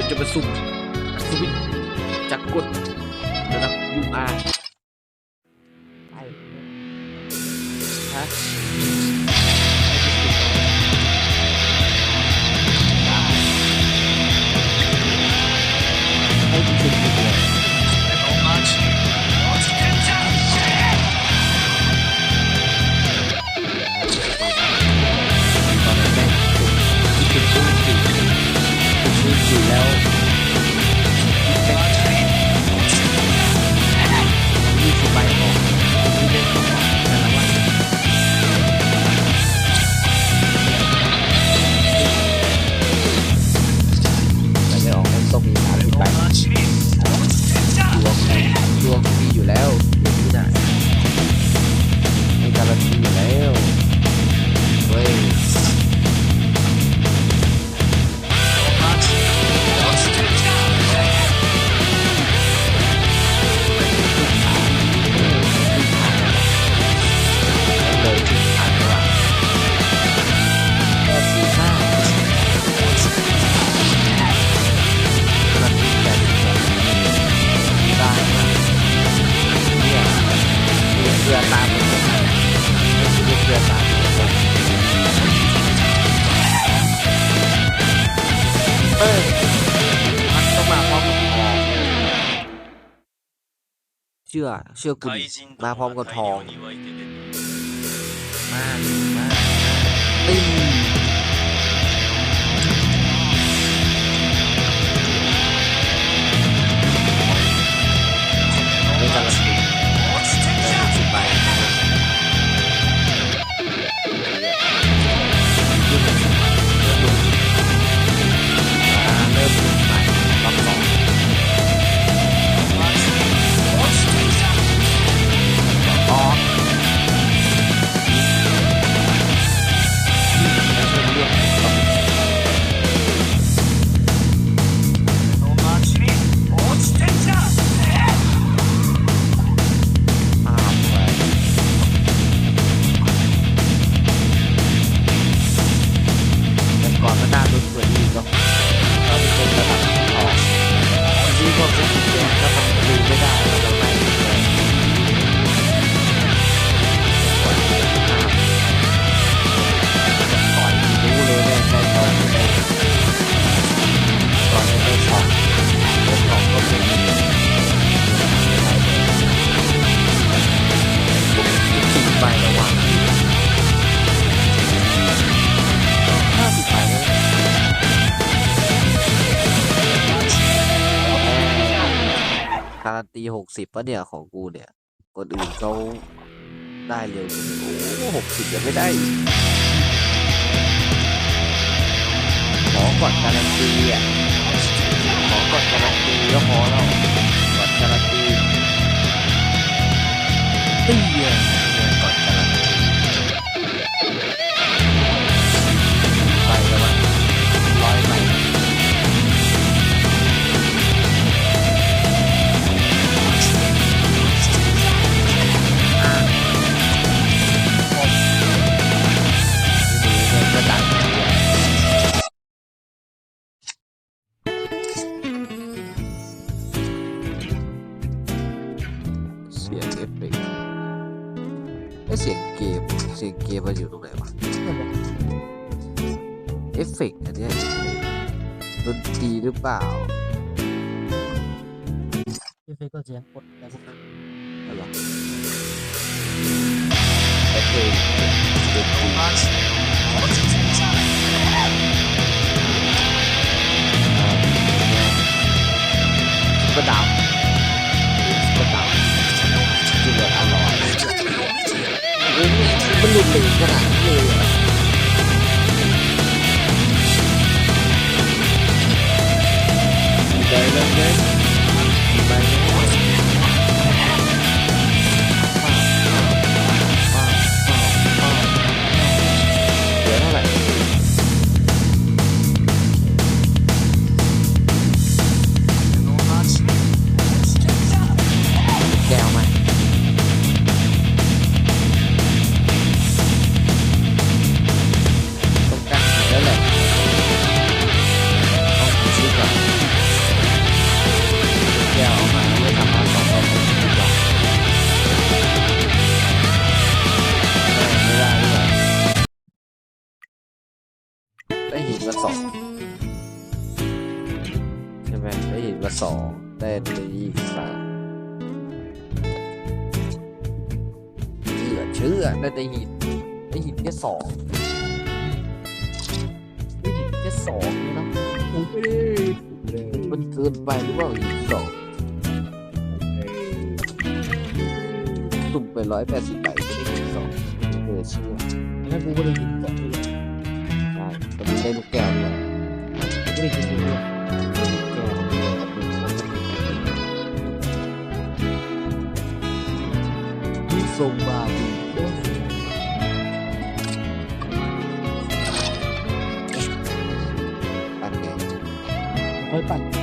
ดี๋จะมาสุ่มสวิตจากกดระดับ UR ไปฮะ Mel เชื่อเชื่อกูดิมาพร้อมกับทอง มากมาก ตึ้ง ณตีหกสิบป่ะเนี่ยของกูเนี่ยคนอื่นเขาได้เร็วกว่านี้โอ้หกสิบยังไม่ได้ขอก่อนการันตีอะขอก่อนการันตีแล้วพอแล้วก่อนการันตีตีอะ เสียงเกม เสียงเกมมันอยู่ตรงไหนวะเอฟเฟกต์อันนี้ดนตรีหรือเปล่าเอฟเฟกต์ก็เสียงกดแต่พวกนั้นอะไรวะโอเคดนตรี มได้หินมาสองได้ได้อีกสามเชื่อเชื่อได้ได้หินได้หินแค่สองได้หินแค่สองเนี่ยนะผมไม่ได้เลยมันเกินไปหรือเปล่าหินสองสุ่มไปร้อยแปดสิบใบไม่ได้หินสองเออเชื่อถ้ากูไม่ได้ยินก่อนเลยใช่แต่มันได้ลูกแก้วด้วยกูไม่ได้ยินเลย มีทรง